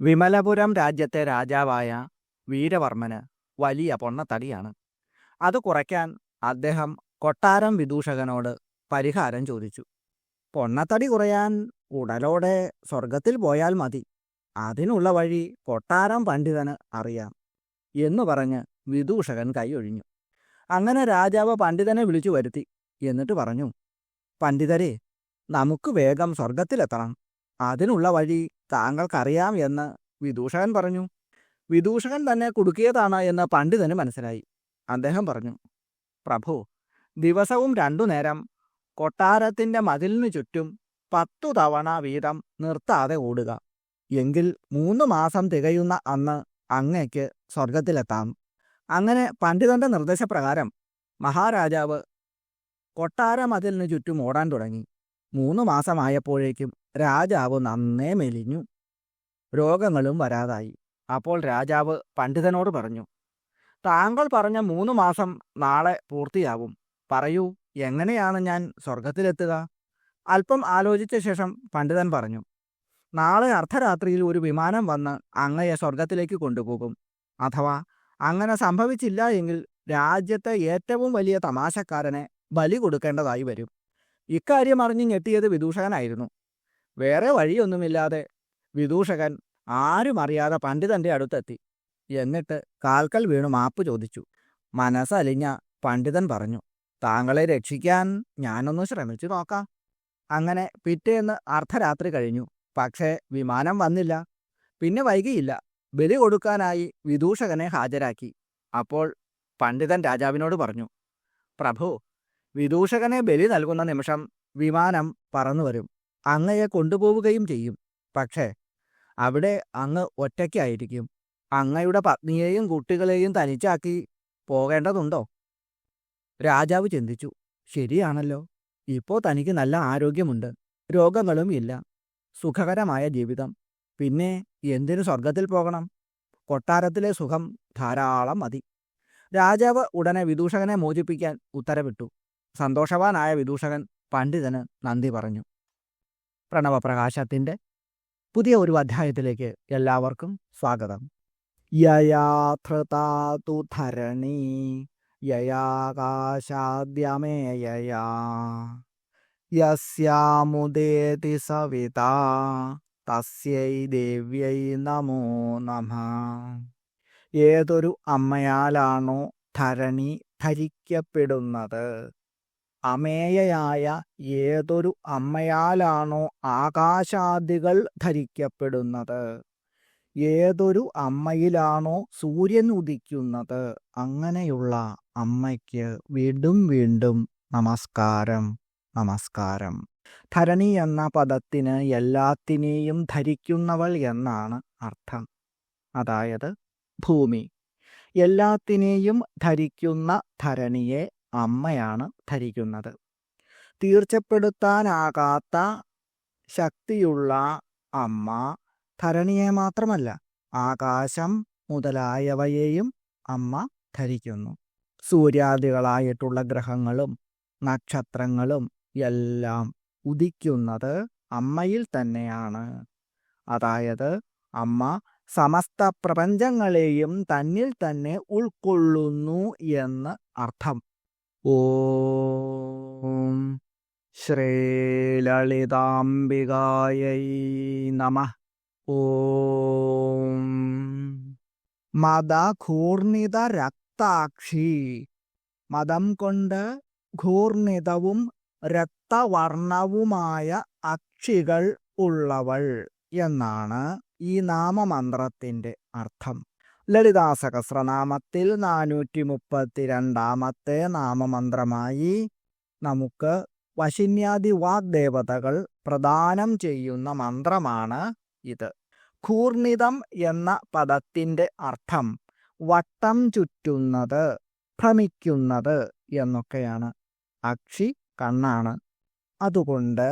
വിമലപുരം രാജ്യത്തെ രാജാവായ വീരവർമ്മന് വലിയ പൊണ്ണത്തടിയാണ്. അത് കുറയ്ക്കാൻ അദ്ദേഹം കൊട്ടാരം വിദൂഷകനോട് പരിഹാരം ചോദിച്ചു. പൊണ്ണത്തടി കുറയാൻ ഉടലോടെ സ്വർഗത്തിൽ പോയാൽ മതി. അതിനുള്ള വഴി കൊട്ടാരം പണ്ഡിതന് അറിയാം എന്നു പറഞ്ഞ് വിദൂഷകൻ കൈയൊഴിഞ്ഞു അങ്ങനെ രാജാവ് പണ്ഡിതനെ വിളിച്ചു വരുത്തി എന്നിട്ട് പറഞ്ഞു പണ്ഡിതരെ നമുക്ക് വേഗം സ്വർഗത്തിലെത്തണം അതിനുള്ള വഴി താങ്കൾക്കറിയാം എന്ന് വിദൂഷകൻ പറഞ്ഞു. വിദൂഷകൻ തന്നെ കുടുക്കിയതാണ് എന്ന് പണ്ഡിതന് മനസ്സിലായി. അദ്ദേഹം പറഞ്ഞു പ്രഭു ദിവസവും രണ്ടു നേരം കൊട്ടാരത്തിന്റെ മതിലിനു ചുറ്റും പത്തു തവണ വീതം നിർത്താതെ ഓടുക. എങ്കിൽ മൂന്ന് മാസം തികയുന്ന അന്ന് അങ്ങയ്ക്ക് സ്വർഗത്തിലെത്താം അങ്ങനെ പണ്ഡിതന്റെ നിർദ്ദേശപ്രകാരം മഹാരാജാവ് കൊട്ടാര മതിലിനു ചുറ്റും ഓടാൻ തുടങ്ങി. മൂന്ന് മാസമായപ്പോഴേക്കും രാജാവ് നന്നേ മെലിഞ്ഞു. രോഗങ്ങളും വരാതായി. അപ്പോൾ രാജാവ് പണ്ഡിതനോട് പറഞ്ഞു താങ്കൾ പറഞ്ഞ മൂന്ന് മാസം നാളെ പൂർത്തിയാവും. പറയൂ എങ്ങനെയാണ് ഞാൻ സ്വർഗത്തിലെത്തുക അല്പം ആലോചിച്ച ശേഷം പണ്ഡിതൻ പറഞ്ഞു നാളെ അർദ്ധരാത്രിയിൽ ഒരു വിമാനം വന്ന് അങ്ങയെ സ്വർഗത്തിലേക്ക് കൊണ്ടുപോകും. അഥവാ അങ്ങനെ സംഭവിച്ചില്ല എങ്കിൽ രാജ്യത്തെ ഏറ്റവും വലിയ തമാശക്കാരനെ ബലി കൊടുക്കേണ്ടതായി വരും. ഇക്കാര്യം അറിഞ്ഞ് ഞെട്ടിയത് വിദൂഷകനായിരുന്നു. വേറെ വഴിയൊന്നുമില്ലാതെ വിദൂഷകൻ ആരും അറിയാതെ പണ്ഡിതന്റെ അടുത്തെത്തി. എന്നിട്ട് കാൽക്കൽ വീണു മാപ്പ് ചോദിച്ചു. മനസ്സലിഞ്ഞ പണ്ഡിതൻ പറഞ്ഞു താങ്കളെ രക്ഷിക്കാൻ ഞാനൊന്ന് ശ്രമിച്ചു നോക്കാം. അങ്ങനെ പിറ്റേന്ന് അർദ്ധരാത്രി കഴിഞ്ഞു. പക്ഷേ വിമാനം വന്നില്ല. പിന്നെ വൈകിയില്ല. ബലി കൊടുക്കാനായി വിദൂഷകനെ ഹാജരാക്കി. അപ്പോൾ പണ്ഡിതൻ രാജാവിനോട് പറഞ്ഞു പ്രഭു വിദൂഷകനെ ബലി നൽകുന്ന നിമിഷം വിമാനം പറന്നു വരും. അങ്ങയെ കൊണ്ടുപോവുകയും ചെയ്യും. പക്ഷേ അവിടെ അങ്ങ് ഒറ്റയ്ക്കായിരിക്കും. അങ്ങയുടെ പത്നിയെയും കുട്ടികളെയും തനിച്ചാക്കി പോകേണ്ടതുണ്ടോ? രാജാവ് ചിന്തിച്ചു. ശരിയാണല്ലോ. ഇപ്പോൾ തനിക്ക് നല്ല ആരോഗ്യമുണ്ട്. രോഗങ്ങളും ഇല്ല. സുഖകരമായ ജീവിതം. പിന്നെ എന്തിനു സ്വർഗത്തിൽ പോകണം? കൊട്ടാരത്തിലെ സുഖം ധാരാളം മതി. രാജാവ് ഉടനെ വിദൂഷകനെ മോചിപ്പിക്കാൻ ഉത്തരവിട്ടു. സന്തോഷവാനായ വിദൂഷകൻ പണ്ഡിതന് നന്ദി പറഞ്ഞു. പ്രണവപ്രകാശത്തിന്റെ പുതിയ ഒരു അധ്യായത്തിലേക്ക് എല്ലാവർക്കും സ്വാഗതം. യയാധൃതാതു ധരണി യയാകാശാദ്യമേയയാ യസ്യാമുദേതി സവിത തസ്യൈ ദേവ്യൈ നമോ നമ. ഏതൊരു അമ്മയാലാണോ ധരണി ധരിക്കപ്പെടുന്നത്? അമേയയായ ഏതൊരു അമ്മയാലാണോ ആകാശാദികൾ ധരിക്കപ്പെടുന്നത്? ഏതൊരു അമ്മയിലാണോ സൂര്യൻ ഉദിക്കുന്നത്? അങ്ങനെയുള്ള അമ്മയ്ക്ക് വീണ്ടും വീണ്ടും നമസ്കാരം നമസ്കാരം. ധരണി എന്ന പദത്തിന് എല്ലാത്തിനെയും ധരിക്കുന്നവൾ എന്നാണ് അർത്ഥം. അതായത് ഭൂമി. എല്ലാത്തിനെയും ധരിക്കുന്ന ധരണിയെ അമ്മയാണ് ധരിക്കുന്നത്. തീർച്ചപ്പെടുത്താനാകാത്ത ശക്തിയുള്ള അമ്മ ധരണിയെ മാത്രമല്ല ആകാശം മുതലായവയെയും അമ്മ ധരിക്കുന്നു. സൂര്യാദികളായിട്ടുള്ള ഗ്രഹങ്ങളും നക്ഷത്രങ്ങളും എല്ലാം ഉദിക്കുന്നത് അമ്മയിൽ തന്നെയാണ്. അതായത് അമ്മ സമസ്ത പ്രപഞ്ചങ്ങളെയും തന്നിൽ തന്നെ ഉൾക്കൊള്ളുന്നു എന്ന് അർത്ഥം. ഓം ശ്രീലളിതാംബികായൈ നമ. ഓം മതഘൂർണിത രക്താക്ഷി മതം കൊണ്ട് ഘൂർണിതവും രക്തവർണവുമായ അക്ഷികൾ ഉള്ളവൾ എന്നാണ് ഈ നാമമന്ത്രത്തിന്റെ അർത്ഥം. ലളിതാ സഹസ്രനാമത്തിൽ നാനൂറ്റി മുപ്പത്തിരണ്ടാമത്തെ നാമമന്ത്രമായി നമുക്ക് വശിന്യാദി വാഗ്ദേവതകൾ പ്രദാനം ചെയ്യുന്ന മന്ത്രമാണ് ഇത്. ഘൂർണിതം എന്ന പദത്തിന്റെ അർത്ഥം വട്ടം ചുറ്റുന്നത് ഭ്രമിക്കുന്നത് എന്നൊക്കെയാണ്. അക്ഷി കണ്ണാണ്. അതുകൊണ്ട്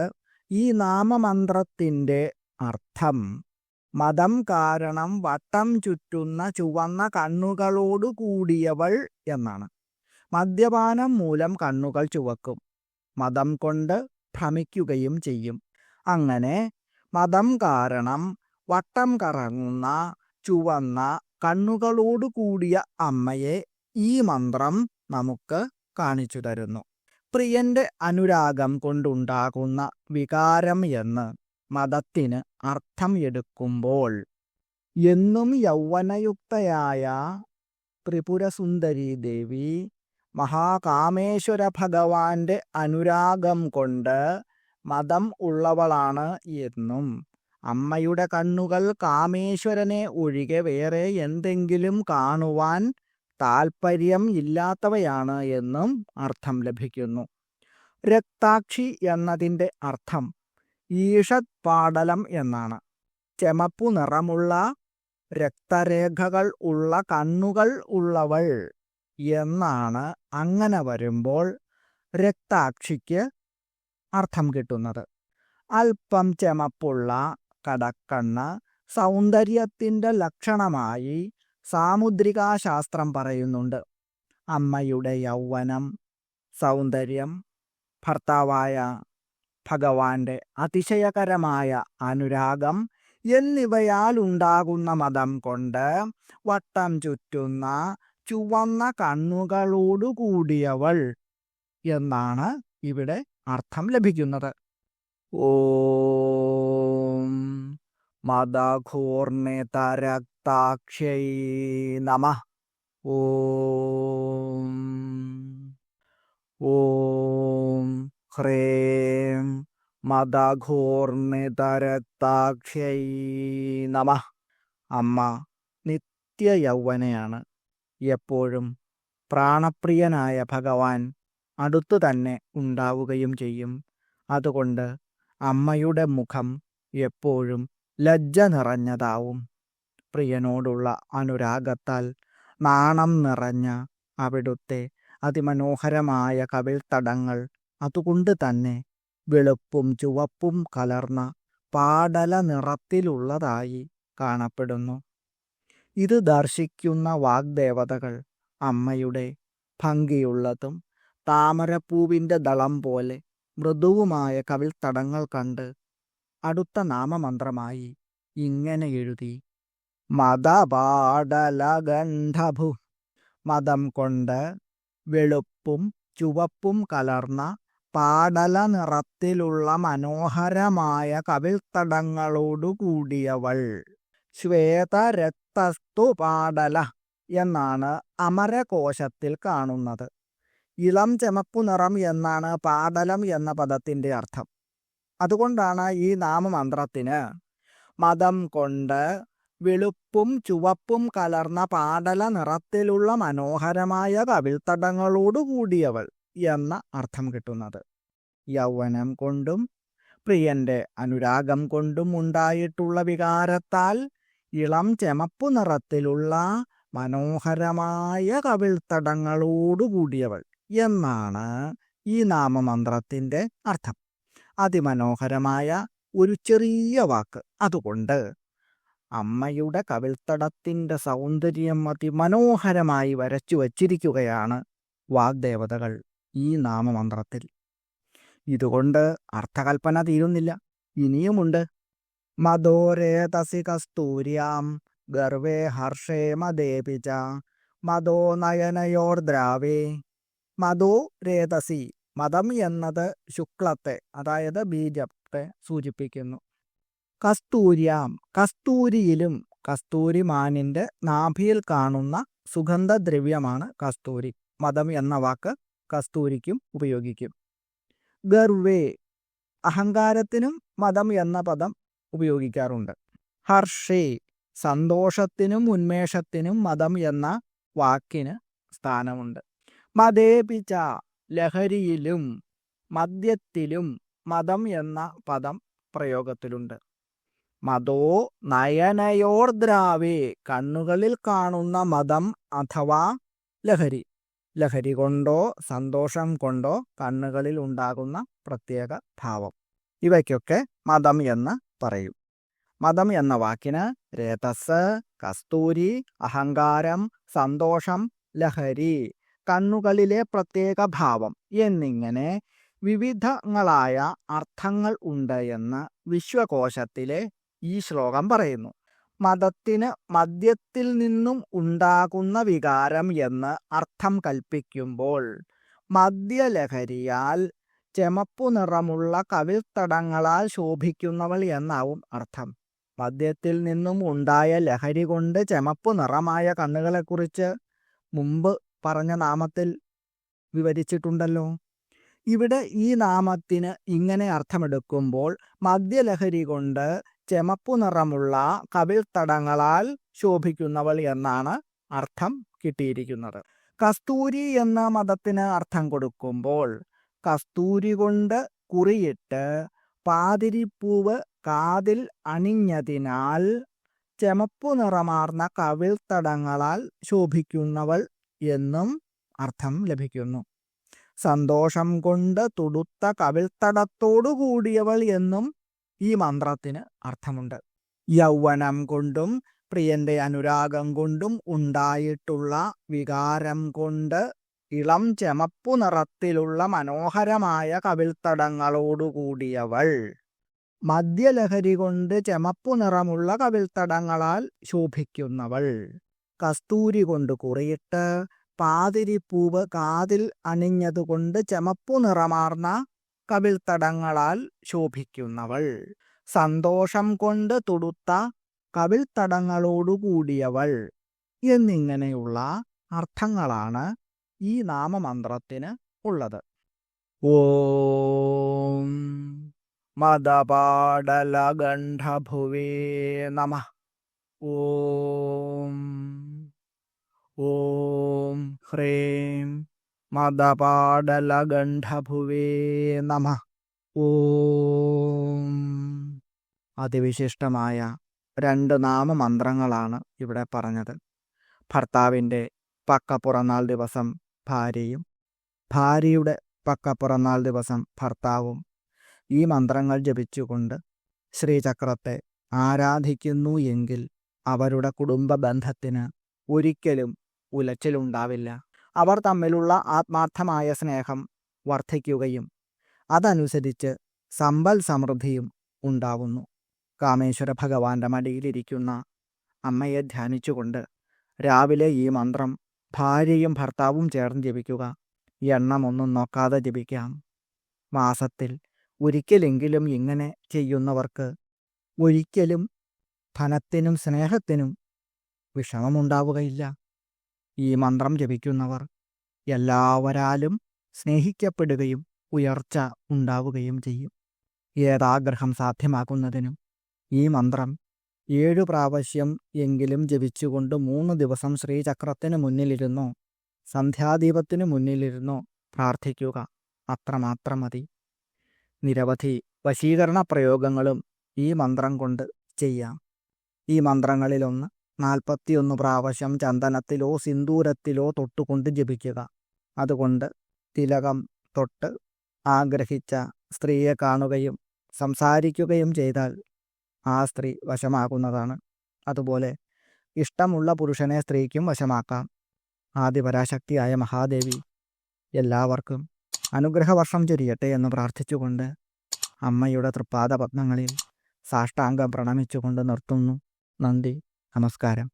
ഈ നാമമന്ത്രത്തിന്റെ അർത്ഥം മതം കാരണം വട്ടം ചുറ്റുന്ന ചുവന്ന കണ്ണുകളോട് കൂടിയവൾ എന്നാണ്. മദ്യപാനം മൂലം കണ്ണുകൾ ചുവക്കും. മതം കൊണ്ട് ഭ്രമിക്കുകയും ചെയ്യും. അങ്ങനെ മതം കാരണം വട്ടം കറങ്ങുന്ന ചുവന്ന കണ്ണുകളോട് കൂടിയ അമ്മയെ ഈ മന്ത്രം നമുക്ക് കാണിച്ചു തരുന്നു. പ്രിയന്റെ അനുരാഗം കൊണ്ടുണ്ടാകുന്ന വികാരം എന്ന് മതത്തിന് അർത്ഥം എടുക്കുമ്പോൾ എന്നും യൗവനയുക്തയായ ത്രിപുരസുന്ദരി ദേവി മഹാകാമേശ്വര ഭഗവാന്റെ അനുരാഗം കൊണ്ട് മതം ഉള്ളവളാണ് എന്നും അമ്മയുടെ കണ്ണുകൾ കാമേശ്വരനെ ഒഴികെ വേറെ എന്തെങ്കിലും കാണുവാൻ താൽപ്പര്യം ഇല്ലാത്തവയാണ് എന്നും അർത്ഥം ലഭിക്കുന്നു. രക്താക്ഷി എന്നതിന്റെ അർത്ഥം ഈഷത് പാടലം എന്നാണ്. ചെമപ്പു നിറമുള്ള രക്തരേഖകൾ ഉള്ള കണ്ണുകൾ ഉള്ളവൾ എന്നാണ് അങ്ങനെ വരുമ്പോൾ രക്താക്ഷിക്ക് അർത്ഥം കിട്ടുന്നത്. അല്പം ചെമപ്പുള്ള കടക്കണ്ണ് സൗന്ദര്യത്തിന്റെ ലക്ഷണമായി സാമുദ്രികാശാസ്ത്രം പറയുന്നുണ്ട്. അമ്മയുടെ യൗവനം സൗന്ദര്യം ഭർത്താവായ ഭഗവാന്റെ അതിശയകരമായ അനുരാഗം എന്നിവയാൽ ഉണ്ടാകുന്ന മതം കൊണ്ട് വട്ടം ചുറ്റുന്ന ചുവന്ന കണ്ണുകളോടുകൂടിയവൾ എന്നാണ് ഇവിടെ അർത്ഥം ലഭിക്കുന്നത്. ഓം മദഘൂർണിതരക്താക്ഷൈ നമ. ഓം. ഓം. ഹ്രേം മദഘൂർണിതരക്താക്ഷൈ നമ. അമ്മ നിത്യ യൗവനയാണ് എപ്പോഴും പ്രാണപ്രിയനായ ഭഗവാൻ അടുത്തു തന്നെ ഉണ്ടാവുകയും ചെയ്യും. അതുകൊണ്ട് അമ്മയുടെ മുഖം എപ്പോഴും ലജ്ജ നിറഞ്ഞതാവും. പ്രിയനോടുള്ള അനുരാഗത്താൽ നാണം നിറഞ്ഞ അവിടുത്തെ അതിമനോഹരമായ കവിൾത്തടങ്ങൾ അതുകൊണ്ട് തന്നെ വെളുപ്പും ചുവപ്പും കലർന്ന പാടല നിറത്തിലുള്ളതായി കാണപ്പെടുന്നു. ഇത് ദർശിക്കുന്ന വാഗ്ദേവതകൾ അമ്മയുടെ ഭംഗിയുള്ളതും താമരപ്പൂവിന്റെ ദളം പോലെ മൃദുവുമായ കവിൾത്തടങ്ങൾ കണ്ട് അടുത്ത നാമമന്ത്രമായി ഇങ്ങനെ എഴുതി. മതപാടലഗന്ധഭു മതം കൊണ്ട് വെളുപ്പും ചുവപ്പും കലർന്ന പാടല നിറത്തിലുള്ള മനോഹരമായ കവിൾത്തടങ്ങളോടു കൂടിയവൾ. ശ്വേതരക്തസ്തു പാടല എന്നാണ് അമരകോശത്തിൽ കാണുന്നത്. ഇളം ചെമപ്പു നിറം എന്നാണ് പാടലം എന്ന പദത്തിന്റെ അർത്ഥം. അതുകൊണ്ടാണ് ഈ നാമമന്ത്രത്തിന് മതം കൊണ്ട് വെളുപ്പും ചുവപ്പും കലർന്ന പാടല നിറത്തിലുള്ള മനോഹരമായ കവിൾത്തടങ്ങളോടു കൂടിയവൾ. എന്ന അർത്ഥം കിട്ടുന്നത്. യൗവനം കൊണ്ടും പ്രിയന്റെ അനുരാഗം കൊണ്ടും ഉണ്ടായിട്ടുള്ള വികാരത്താൽ ഇളം ചെമപ്പു നിറത്തിലുള്ള മനോഹരമായ കവിൾത്തടങ്ങളോടുകൂടിയവൾ എന്നാണ് ഈ നാമമന്ത്രത്തിന്റെ അർത്ഥം. അതിമനോഹരമായ ഒരു ചെറിയ വാക്ക് അതുകൊണ്ട് അമ്മയുടെ കവിൾത്തടത്തിന്റെ സൗന്ദര്യം അതിമനോഹരമായി വരച്ചു വച്ചിരിക്കുകയാണ് വാഗ്ദേവതകൾ. ഈ നാമമന്ത്രത്തിൽ. ഇതുകൊണ്ട് അർത്ഥകൽപ്പന തീരുന്നില്ല. ഇനിയുമുണ്ട്. മദോരേതസി കസ്തൂര്യാം ഗർവേ ഹർഷേ മദേപിച്ച നയനയോർ ദ്രാവേ. മതോ രേതസി മതം എന്നത് ശുക്ലത്തെ അതായത് ബീജത്തെ സൂചിപ്പിക്കുന്നു. കസ്തൂര്യാം കസ്തൂരിയിലും കസ്തൂരി മാനിന്റെ നാഭിയിൽ കാണുന്ന സുഗന്ധദ്രവ്യമാണ് കസ്തൂരി. മതം എന്ന വാക്ക് കസ്തൂരിക്കും ഉപയോഗിക്കും. ഗർവേ അഹങ്കാരത്തിനും മതം എന്ന പദം ഉപയോഗിക്കാറുണ്ട്. ഹർഷേ സന്തോഷത്തിനും ഉന്മേഷത്തിനും മതം എന്ന വാക്കിന് സ്ഥാനമുണ്ട്. മതേപിച്ച ലഹരിയിലും മദ്യത്തിലും മതം എന്ന പദം പ്രയോഗത്തിലുണ്ട്. മതോ നയനയോർദ്രാവേ കണ്ണുകളിൽ കാണുന്ന മതം അഥവാ ലഹരി. ലഹരി കൊണ്ടോ സന്തോഷം കൊണ്ടോ കണ്ണുകളിൽ ഉണ്ടാകുന്ന പ്രത്യേക ഭാവം. ഇവയ്ക്കൊക്കെ മതം എന്ന് പറയും. മതം എന്ന വാക്കിന് രേതസ് കസ്തൂരി അഹങ്കാരം സന്തോഷം ലഹരി കണ്ണുകളിലെ പ്രത്യേക ഭാവം എന്നിങ്ങനെ വിവിധങ്ങളായ അർത്ഥങ്ങൾ ഉണ്ട് എന്ന് വിശ്വകോശത്തിലെ ഈ ശ്ലോകം പറയുന്നു. മതത്തിന് മദ്യത്തിൽ നിന്നും ഉണ്ടാകുന്ന വികാരം എന്ന് അർത്ഥം കൽപ്പിക്കുമ്പോൾ മദ്യലഹരിയാൽ ചെമപ്പു നിറമുള്ള കവിൽത്തടങ്ങളാൽ ശോഭിക്കുന്നവൾ എന്നാവും അർത്ഥം. മദ്യത്തിൽ നിന്നും ഉണ്ടായ ലഹരി കൊണ്ട് ചെമപ്പു നിറമായ കണ്ണുകളെക്കുറിച്ച് മുമ്പ് പറഞ്ഞ നാമത്തിൽ വിവരിച്ചിട്ടുണ്ടല്ലോ. ഇവിടെ ഈ നാമത്തിന് ഇങ്ങനെ അർത്ഥമെടുക്കുമ്പോൾ മദ്യലഹരി കൊണ്ട് ചെമപ്പു നിറമുള്ള കവിൾത്തടങ്ങളാൽ ശോഭിക്കുന്നവൾ എന്നാണ് അർത്ഥം കിട്ടിയിരിക്കുന്നത്. കസ്തൂരി എന്ന മതത്തിന് അർത്ഥം കൊടുക്കുമ്പോൾ കസ്തൂരി കൊണ്ട് കുറിയിട്ട് പാതിരിപ്പൂവ് കാതിൽ അണിഞ്ഞതിനാൽ ചെമപ്പു നിറമാർന്ന കവിൾത്തടങ്ങളാൽ ശോഭിക്കുന്നവൾ എന്നും അർത്ഥം ലഭിക്കുന്നു. സന്തോഷം കൊണ്ട് തുടുത്ത കവിൾത്തടത്തോടു കൂടിയവൾ എന്നും ഈ മന്ത്രത്തിന് അർത്ഥമുണ്ട്. യൗവനം കൊണ്ടും പ്രിയന്റെ അനുരാഗം കൊണ്ടും ഉണ്ടായിട്ടുള്ള വികാരം കൊണ്ട് ഇളം ചെമപ്പു നിറത്തിലുള്ള മനോഹരമായ കവിൾത്തടങ്ങളോടുകൂടിയവൾ മദ്യലഹരി കൊണ്ട് ചെമപ്പു നിറമുള്ള കവിൾത്തടങ്ങളാൽ ശോഭിക്കുന്നവൾ. കസ്തൂരി കൊണ്ട് കുറിയിട്ട് പാതിരിപ്പൂവ് കാതിൽ അണിഞ്ഞതുകൊണ്ട് ചെമപ്പു നിറമാർന്ന കവിൾത്തടങ്ങളാൽ ശോഭിക്കുന്നവൾ. സന്തോഷം കൊണ്ട് തുടുത്ത കവിൾത്തടങ്ങളോടുകൂടിയവൾ എന്നിങ്ങനെയുള്ള അർത്ഥങ്ങളാണ് ഈ നാമമന്ത്രത്തിന് ഉള്ളത്. ഓം മദപാടലഗണ്ഠഭുവേ നമ. ഓം. ഓം ഹ്രീം മദപാടലഗണ്ഠഭുവേ നമ. ഓ. അതിവിശിഷ്ടമായ രണ്ട് നാമമന്ത്രങ്ങളാണ് ഇവിടെ പറഞ്ഞത്. ഭർത്താവിന്റെ പക്കപ്പുറന്നാൾ ദിവസം ഭാര്യയും ഭാര്യയുടെ പക്കപ്പുറന്നാൾ ദിവസം ഭർത്താവും ഈ മന്ത്രങ്ങൾ ജപിച്ചുകൊണ്ട് ശ്രീചക്രത്തെ ആരാധിക്കുന്നു എങ്കിൽ അവരുടെ കുടുംബ ബന്ധത്തിന് ഒരിക്കലും ഉലച്ചിലുണ്ടാവില്ല. അവർ തമ്മിലുള്ള ആത്മാർത്ഥമായ സ്നേഹം വർദ്ധിക്കുകയും അതനുസരിച്ച് സമ്പൽ സമൃദ്ധിയും ഉണ്ടാവുന്നു. കാമേശ്വര ഭഗവാന്റെ മടിയിലിരിക്കുന്ന അമ്മയെ ധ്യാനിച്ചുകൊണ്ട് രാവിലെ ഈ മന്ത്രം ഭാര്യയും ഭർത്താവും ചേർന്ന് ജപിക്കുക. എണ്ണമൊന്നും നോക്കാതെ ജപിക്കാം. മാസത്തിൽ ഒരിക്കലെങ്കിലും ഇങ്ങനെ ചെയ്യുന്നവർക്ക് ഒരിക്കലും ധനത്തിനും സ്നേഹത്തിനും വിഷമമുണ്ടാവുകയില്ല. ഈ മന്ത്രം ജപിക്കുന്നവർ എല്ലാവരാലും സ്നേഹിക്കപ്പെടുകയും ഉയർച്ച ഉണ്ടാവുകയും ചെയ്യും. ഏതാഗ്രഹം സാധ്യമാക്കുന്നതിനും ഈ മന്ത്രം ഏഴു പ്രാവശ്യം എങ്കിലും ജപിച്ചുകൊണ്ട് മൂന്ന് ദിവസം ശ്രീചക്രത്തിന് മുന്നിലിരുന്നോ സന്ധ്യാദീപത്തിന് മുന്നിലിരുന്നോ പ്രാർത്ഥിക്കുക. അത്രമാത്രം മതി. നിരവധി വശീകരണ പ്രയോഗങ്ങളും ഈ മന്ത്രം കൊണ്ട് ചെയ്യാം. ഈ മന്ത്രങ്ങളിലൊന്ന് നാൽപ്പത്തിയൊന്ന് പ്രാവശ്യം ചന്ദനത്തിലോ സിന്ദൂരത്തിലോ തൊട്ടുകൊണ്ട് ജപിക്കുക. അതുകൊണ്ട് തിലകം തൊട്ട് ആഗ്രഹിച്ച സ്ത്രീയെ കാണുകയും സംസാരിക്കുകയും ചെയ്താൽ ആ സ്ത്രീ വശമാകുന്നതാണ്. അതുപോലെ ഇഷ്ടമുള്ള പുരുഷനെ സ്ത്രീക്കും വശമാക്കാം. ആദിപരാശക്തിയായ മഹാദേവി എല്ലാവർക്കും അനുഗ്രഹവർഷം ചൊരിയട്ടെ എന്ന് പ്രാർത്ഥിച്ചുകൊണ്ട് അമ്മയുടെ തൃപ്പാദപത്നങ്ങളിൽ സാഷ്ടാംഗം പ്രണമിച്ചുകൊണ്ട് നിർത്തുന്നു. നന്ദി. നമസ്കാരം